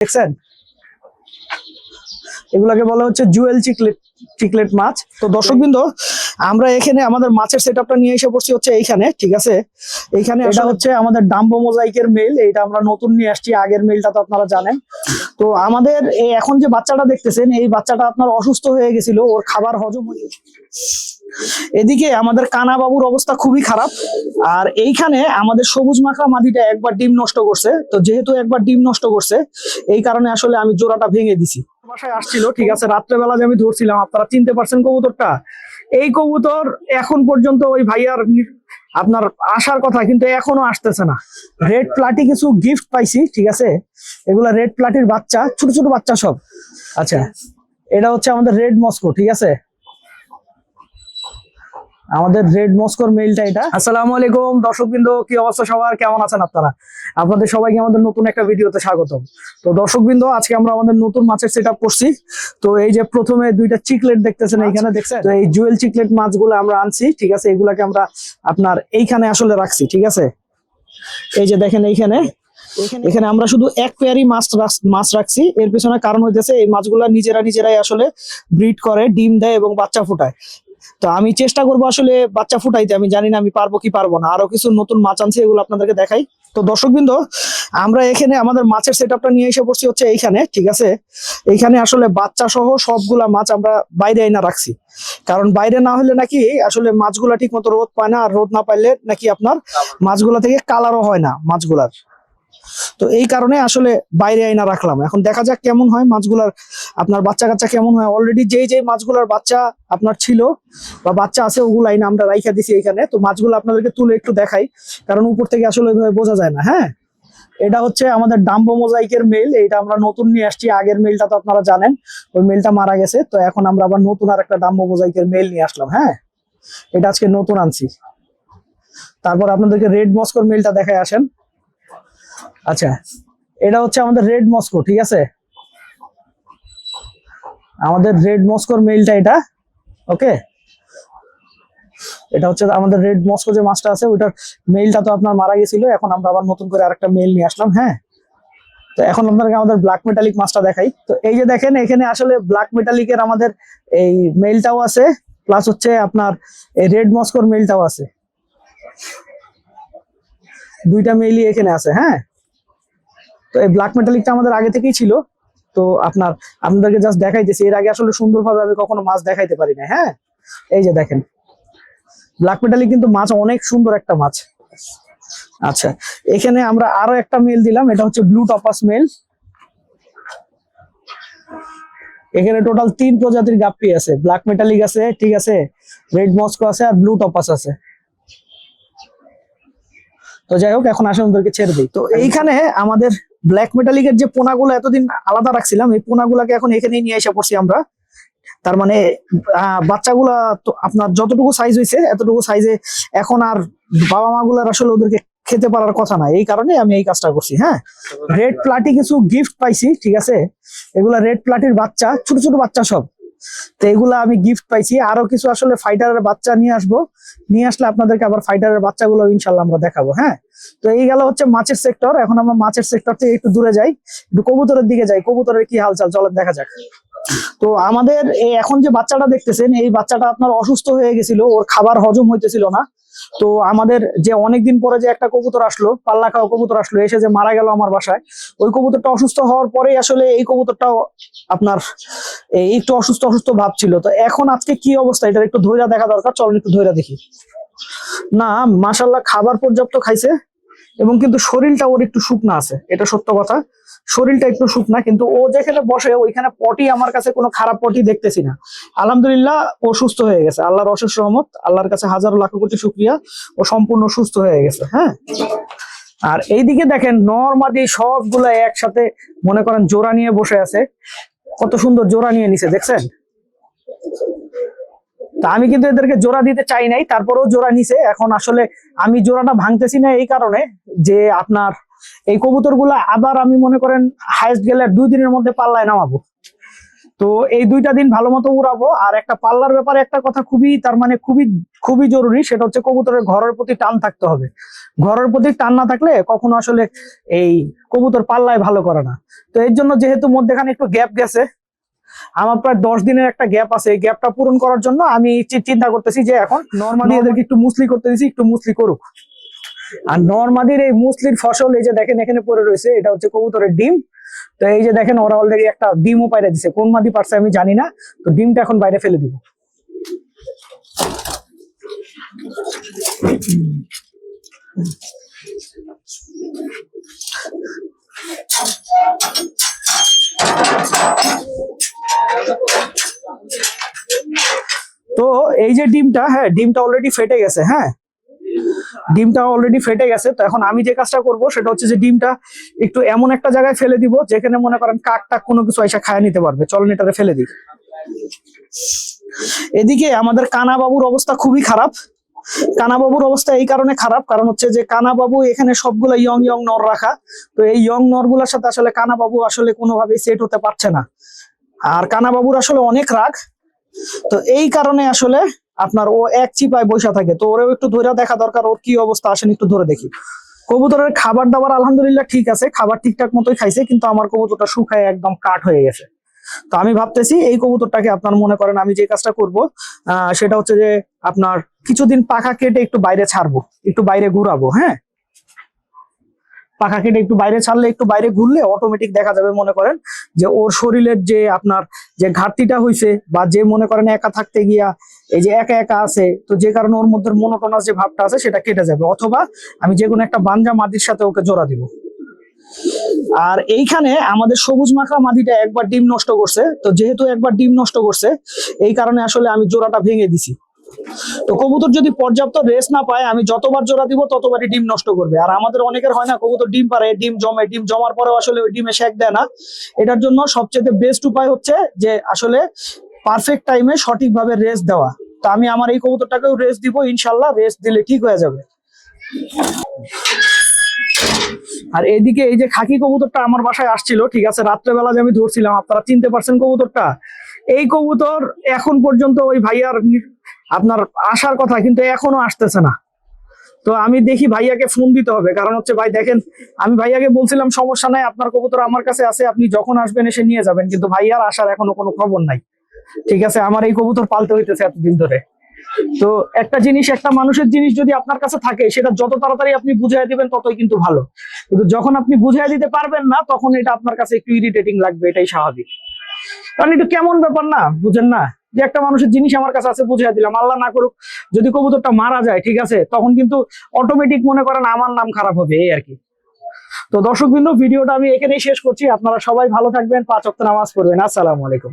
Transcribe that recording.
দেখছেন? এগুলাকে বলা হচ্ছে জুয়েল চিকলেট চিকলেট মাছ। তো দর্শকবৃন্দ আমরা এখানে আমাদের মাছের সেটআপটা নিয়ে এসে পড়ছি হচ্ছে এইখানে ঠিক আছে? এইখানে এটা হচ্ছে আমাদের ডাম্বো মোজাইকের মেল এইটা আমরা নতুন নিয়ে আসছি আগের মেলটা তো আপনারা জানেন। তো আমাদের এই এখন যে বাচ্চাটা দেখতেছেন এই বাচ্চাটা আপনার অসুস্থ হয়ে গেছিল ওর খাবার হজম হয়ে এদিকে আমাদের কানা বাবুর অবস্থা খুবই খারাপ। আর এইখানে আমাদের সবুজ মাখা মাদিটা একবার ডিম নষ্ট করছে। তো যেহেতু একবার ডিম নষ্ট করছে, এই কারণে আসলে আমি জোড়াটা ভেঙে দিছি। বাসায় আসছিল, ঠিক আছে, রাত্রেবেলা যে আমি ধরছিলাম, আপনারা চিনতে পারছেন কবুতরটা? এই কবুতর এখন পর্যন্ত ওই ভাইয়ার আপনার আসার কথা, কিন্তু এখনও আসতেছে না। রেড প্লাটি কিছু গিফট পাইছি, ঠিক আছে? এগুলা রেড প্লাটির বাচ্চা, ছোট ছোট বাচ্চা সব। আচ্ছা এটা হচ্ছে আমাদের রেড মস্কো ঠিক আছে? আমাদের রেড মস্কোর মেইলটা এটা। আসসালামু আলাইকুম দর্শকবৃন্দ কি অবস্থা সবার? কেমন আছেন আপনারা? আপনাদের সবাইকে আমাদের নতুন একটা ভিডিওতে স্বাগতম। তো দর্শকবৃন্দ আজকে আমরা আমাদের নতুন মাছের সেট করছি। তো এই যে প্রথমে দুইটা চিকলেট দেখতেছেন এইখানে দেখছেন? তো এই জুয়েল চিকলেট মাছগুলো আমরা আনছি ঠিক আছে? এগুলাকে আমরা আপনার এইখানে আসলে রাখছি ঠিক আছে? এই যে দেখেন এইখানে। এখানে আমরা শুধু এক পেয়ারই মাছ মাছ রাখছি। এর পেছনে কারণ হইতেছে এই মাছগুলা নিজেরা নিজেরাই আসলে ব্রিড করে ডিম দেয় এবং বাচ্চা ফুটায়। তো আমি চেষ্টা করব আসলে বাচ্চা ফুটাইতে আমি জানি না আমি পারব কি পারব না। আরও কিছু নতুন মাছ আনছি এগুলো আপনাদেরকে দেখাই। তো দর্শকবৃন্দ আমরা এখানে আমাদের মাছের সেটআপটা নিয়ে এসে পড়ছি হচ্ছে এইখানে ঠিক আছে? এইখানে আসলে বাচ্চা সহ সবগুলা মাছ আমরা বাইরে এনে রাখছি। কারণ বাইরে না হলে নাকি আসলে মাছগুলা ঠিক মতো রোদ পায় না আর রোদ না পাইলে নাকি আপনার মাছগুলা থেকে কালারও হয় না মাছগুলার। তো এই কারণে আসলে বাইরে আইনা রাখলাম। এখন দেখা যাক কেমন হয় মাছগুলার, আপনার বাচ্চা কাচ্চা কেমন হয়। অলরেডি যেই যেই মাছগুলার বাচ্চা আপনার ছিল বা বাচ্চা আছে, ওগুলো আইনা আমরা রাইখা দিছি এখানে তো মাছগুলো আপনাদেরকে তুলে একটু দেখাই, কারণ উপর থেকে আসলে বোঝা যায় না হ্যাঁ? এটা হচ্ছে আমাদের ডাম্বো মোজাইকের মেল এটা আমরা নতুন নিয়ে আসছি। আগের মেলটা তো আপনারা জানেন, ওই মেলটা মারা গেছে। তো এখন আমরা আবার নতুন আর একটা ডাম্বো মোজাইকের মেল নিয়ে আসলাম হ্যাঁ? এটা আজকে নতুন আনছি। তারপর আপনাদেরকে রেড মস্কোর মেলটা দেখায় আসেন। আচ্ছা এটা হচ্ছে আমাদের রেড মস্কো ঠিক আছে? আমাদের রেড মস্কোর মেইলটা এটা ওকে এটা হচ্ছে আমাদের রেড মস্কো যে মাছটা আছে, ওইটার মেইলটা তো আপনার মারা গেছিল, এখন আমরা আবার নতুন করে আরেকটা মেইল নিয়ে আসলাম হ্যাঁ? তো এখন আপনাদেরকে আমাদের ব্ল্যাক মেটালিক মাছটা দেখাই। তো এই যে দেখেন, এখানে আসলে ব্ল্যাক মেটালিকের আমাদের এই মেইলটাও আছে প্লাস হচ্ছে আপনার এই রেড মস্কোর মেইলটাও আছে। দুইটা মেইলই এখানে আছে হ্যাঁ? তো এই ব্ল্যাক মেটালিকটা আমাদের আগে থেকেই ছিল। তো আপনার, আপনাদেরকে জাস্ট দেখাইতেছি। এর আগে আসলে সুন্দরভাবে আমি কখনো মাছ দেখাইতে পারি না হ্যাঁ? এই যে দেখেন। ব্ল্যাক মেটালিক কিন্তু মাছ অনেক সুন্দর একটা মাছ। আচ্ছা এখানে আমরা আরও একটা মেল দিলাম। এটা হচ্ছে ব্লু টপাস মেল এখানে টোটাল তিন প্রজাতির গাপ্পি আছে। ব্ল্যাক মেটালিক আছে, ঠিক আছে? রেড মস্কো আছে আর ব্লু টপাস আছে। তো যাই হোক, এখন আসলে ওদেরকে ছেড়ে দিই। তো এইখানে আমাদের ব্ল্যাক মেটালিকের যে পোনাগুলো এতদিন আলাদা রাখছিলাম, এই পোনাগুলাকে এখন এখানে নিয়ে এসে পড়ছি আমরা। তার মানে বাচ্চাগুলা আপনার যতটুকু সাইজ হয়েছে এতটুকু সাইজে এখন আর বাবা মা গুলার আসলে ওদেরকে খেতে পারার কথা না। এই কারণে আমি এই কাজটা করছি হ্যাঁ? রেড প্লাটি কিছু গিফট পাইছি, ঠিক আছে? এগুলা রেড প্লাটির বাচ্চা, ছোট ছোট বাচ্চা সব। তো এগুলো আমি গিফট পাইছি। আরও কিছু আসলে ফাইটারের বাচ্চা নিয়ে আসব। নিয়ে আসলে আপনাদেরকে আবার ফাইটারের বাচ্চাগুলো ইনশাল্লাহ আমরা দেখাবো হ্যাঁ? তো এই গেল হচ্ছে মাছের সেক্টর এখন আমরা মাছের সেক্টর থেকে একটু দূরে যাই। একটু কবুতরের দিকে যাই। কবুতরের কি হালচাল চলেন, দেখা যাক। তো আমাদের এখন যে বাচ্চাটা দেখতেছেন, এই বাচ্চাটা আপনার অসুস্থ হয়ে গেছিল। ওর খাবার হজম হইতেছিল না। তো আমাদের যে অনেকদিন পরে যে একটা কবুতর আসলো, পাল্লা খাওয়া কবুতর আসলো, এসে যে মারা গেল আমার বাসায়, ওই কবুতরটা অসুস্থ হওয়ার পরেই আসলে এই কবুতরটাও আপনার এই একটু অসুস্থ অসুস্থ ভাব ছিল। তো এখন আজকে কি অবস্থা? এটা একটু ধৈর্য দেখা দরকার, চলুন একটু ধৈর্য দেখি। না মাসাল্লাহ খাবার পর্যাপ্ত খাইছে। এবং কিন্তু শরীরটা ওর একটু শুকনা আছে, এটা সত্য কথা। শরীরটা একটু শুকনা, কিন্তু ও যেখানে বসে ওইখানে পটি, আমার কাছে কোনো খারাপ পটি দেখতেছি না। আলহামদুলিল্লাহ, ও সুস্থ হয়ে গেছে। আল্লাহর অশেষ রহমত, আল্লাহর কাছে হাজারো লাখ কোটি শুক্রিয়া। ও সম্পূর্ণ সুস্থ হয়ে গেছে হ্যাঁ? আর এইদিকে দেখেন নর্মাদি সবগুলা একসাথে, মনে করেন জোড়া নিয়ে বসে আছে। কত সুন্দর জোড়া নিয়ে নিছে, দেখছেন? তা আমি কিন্তু এদেরকে জোড়া দিতে চাই নাই, তারপরেও জোড়া নিছে। এখন আসলে আমি জোড়াটা ভাঙতেছি না এই কারণে যে আপনার এই কবুতর আবার আমি মনে করেন হাইস্ট গেলে দুই দিনের মধ্যে পাল্লায় নামাবো। তো এই দুইটা দিন ভালো মতো উড়াবো। আর একটা পাল্লার ব্যাপারে একটা কথা খুবই, তার মানে খুবই খুবই জরুরি, সেটা হচ্ছে কবুতরের ঘরের প্রতি টান থাকতে হবে। ঘরের প্রতি টান না থাকলে কখনো আসলে এই কবুতর পাল্লায় ভালো করে না। তো এর জন্য যেহেতু মধ্যেখানে একটু গ্যাপ গেছে আমার প্রায় দশ দিনের একটা গ্যাপ আছে। এই গ্যাপটা পূরণ করার জন্য আমি চিন্তা করতেছি যে এখন নর্মালি এদেরকে একটু মুসলি করতে দিছি একটু মুসলি করুক। আর নর্মাদির এই মুসলির ফসল এই যে দেখেন এখানে পড়ে রয়েছে এটা হচ্ছে কবুতরের ডিম। তো এই যে দেখেন ওরা অলরেডি একটা ডিমও পাইরে দিছে। কোন মাদি পারছে আমি জানি না তো ডিমটা এখন বাইরে ফেলে দিব। তো এই যে ডিমটা হ্যাঁ ডিমটা অলরেডি ফেটে গেছে হ্যাঁ। ডিমটা অলরেডি ফেটে গেছে, তো এখন আমি যে কাজটা করব সেটা হচ্ছে যে ডিমটা একটু এমন একটা জায়গায় ফেলে দিব যেখানে মনে করেন কাক টাক কোনো কিছু এসে খায় নিতে পারবে। চলন এটারে ফেলে দিই। এদিকে আমাদের কানা বাবুর অবস্থা খুবই খারাপ। কানা বাবুর অবস্থা এই কারণে খারাপ, কারণ হচ্ছে যে কানা বাবু এখানে সবগুলো ইয়ং ইয়ং নর রাখা। তো এই ইয়ং নরগুলোর সাথে আসলে কানা বাবু আসলে কোনোভাবেই সেট হতে পারছে না। আর কানা বাবুর আসলে অনেক রাগ। তো এই কারণে আসলে আপনার ও এক চিপায় বসে থাকে। তো ওরেও একটু ধরে দেখা দরকার, ওর কি অবস্থা আসেন একটু ধরে দেখি। কবুতরের খাবার দাবার আলহামদুলিল্লাহ ঠিক আছে, খাবার ঠিকঠাক মতোই খাইছে, কিন্তু আমার কবুতরটা শুকায় একদম কাঠ হয়ে গেছে। তো আমি ভাবতেছি এই কবুতরটাকে আপনার মনে করেন আমি যে কাজটা করব সেটা হচ্ছে যে আপনার কিছুদিন পাখা কেটে একটু বাইরে ছাড়বো, একটু বাইরে ঘুরাবো হ্যাঁ? পাখা কেটে একটু বাইরে ছাড়লে, একটু বাইরে ঘুরলে অটোমেটিক দেখা যাবে মনে করেন যে ওর শরীরের যে আপনার যে ঘাটতিটা হয়েছে বা যে মনে করেন একা থাকতে গিয়া এই যে একা একা আছে, তো যে কারণে ওর মধ্যে মনোটনাস যে ভাবটা আছে সেটা কেটে যাবে। অথবা আমি যে কোনো একটা বাঞ্জা মাদির সাথে ওকে জোড়া দিব। আর এইখানে আমাদের সবুজ মাখা মাদিটা একবার ডিম নষ্ট করছে, তো যেহেতু একবার ডিম নষ্ট করছে, এই কারণে আসলে আমি জোড়াটা ভেঙে দিছি। তো কবুতর যদি পর্যাপ্ত রেস্ট না পায়, আমি যতবার জোড়া দিব, ততবারই ডিম নষ্ট করবে। আর আমাদের অনেকের হয় না, কবুতর ডিম পারে, ডিম জমে, ডিম জমার পরেও আসলে ওই ডিমে শেক দেয় না। এটার জন্য সবচেয়ে বেস্ট উপায় হচ্ছে যে, আসলে পারফেক্ট টাইমে সঠিকভাবে রেস্ট দেওয়া। তো আমি আমার এই কবুতরটাকেও রেস্ট দিব ইনশাল্লাহ রেস্ট দিলে ঠিক হয়ে যাবে। আর এদিকে এই যে খাকি কবুতরটা আমার বাসায় আসছিল, ঠিক আছে, রাত্রেবেলা যে আমি ধরছিলাম, আপনারা চিনতে পারছেন কবুতরটা? এই কবুতর এখন পর্যন্ত ওই ভাইয়ার আপনার আসার কথা, কিন্তু এখনও আসতেছে না। তো আমি দেখি ভাইয়াকে ফোন দিতে হবে, কারণ হচ্ছে ভাই দেখেন, আমি ভাইয়াকে বলছিলাম, সমস্যা নাই, আপনার কবুতর আমার কাছে আছে, আপনি যখন আসবেন এসে নিয়ে যাবেন। কিন্তু ভাইয়ার আসার এখনও কোনো খবর নাই। ঠিক আছে, আমার এই কবুতর পালতে হইতেছে এতদিন ধরে। তো একটা জিনিস, একটা মানুষের জিনিস যদি আপনার কাছে থাকে, সেটা যত তাড়াতাড়ি আপনি বুঝিয়ে দিবেন, ততই কিন্তু ভালো। কিন্তু যখন আপনি বুঝিয়ে দিতে পারবেন না, তখন এটা আপনার কাছে একটু ইরিটেটিং লাগবে, এটাই স্বাভাবিক। কারণ একটু কেমন ব্যাপার না, বুঝেন না? যে একটা মানুষের জিনিস আমার কাছে আছে বুঝিয়ে দিলাম। আল্লাহ না করুক, যদি কবুতরটা মারা যায়, ঠিক আছে, তখন কিন্তু অটোমেটিক মনে করেন আমার নাম খারাপ হবে, এই আর কি। তো দর্শক বিন্দু ভিডিওটা আমি এখানেই শেষ করছি। আপনারা সবাই ভালো থাকবেন, পাঁচ অক্ত নামাজ পড়বেন। আসসালামু আলাইকুম।